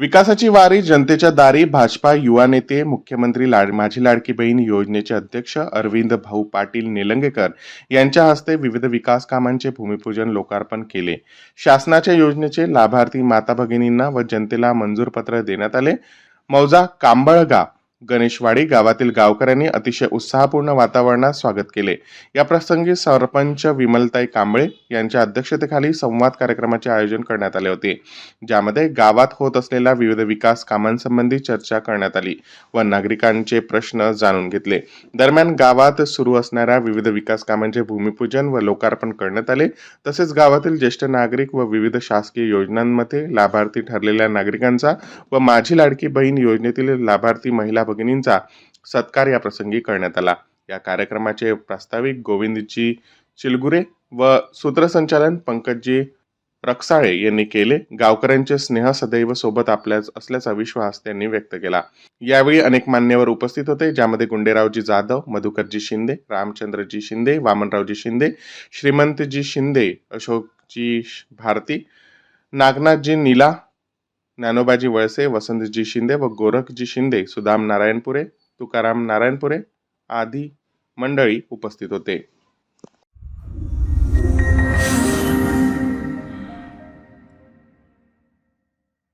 विकासाची वारी जनतेच्या दारी भाजपा युवा नेते मुख्यमंत्री लाड माझी लाडकी बहीण योजनेचे अध्यक्ष अरविंद भाऊ पाटील निलंगेकर यांच्या हस्ते विविध विकास कामांचे भूमिपूजन लोकार्पण केले. शासनाच्या योजनेचे लाभार्थी माता भगिनींना व जनतेला मंजूर पत्र देण्यात आले. मौजा कांबळगा गणेशवाडी गावातील गावकऱ्यांनी अतिशय उत्साहपूर्ण वातावरणात स्वागत केले. या प्रसंगी सरपंच विमलताई कांबळे यांच्या अध्यक्षतेखाली संवाद कार्यक्रमाचे आयोजन करण्यात आले होते. ज्यामध्ये गावात होत असलेल्या विविध विकास कामांसंबंधी चर्चा करण्यात आली व नागरिकांचे प्रश्न जाणून घेतले. दरम्यान गावात सुरू असणाऱ्या विविध विकास कामांचे भूमिपूजन व लोकार्पण करण्यात आले. तसेच गावातील ज्येष्ठ नागरिक व विविध शासकीय योजनांमध्ये लाभार्थी ठरलेल्या नागरिकांचा व माझी लाडकी बहीण योजनेतील लाभार्थी महिला भगिनींचा सत्कार या प्रसंगी करण्यात आला. या कार्यक्रमाचे प्रास्ताविक गोविंदजी चिलगुरे व सूत्रसंचालन पंकजजी रक्साळे यांनी केले. गावकऱ्यांचे स्नेह सदैव सोबत आपल्या असल्याचा विश्वास त्यांनी व्यक्त केला. यावेळी अनेक मान्यवर उपस्थित होते. ज्यामध्ये गुंडेरावजी जाधव मधुकरजी शिंदे रामचंद्रजी शिंदे वामनरावजी शिंदे श्रीमंतजी शिंदे अशोकजी भारती नागनाथजी नीला ज्ञानोबाजी वळसे वसंतजी शिंदे व गोरखजी शिंदे सुदाम नारायणपुरे तुकाराम नारायणपुरे आदी मंडळी उपस्थित होते.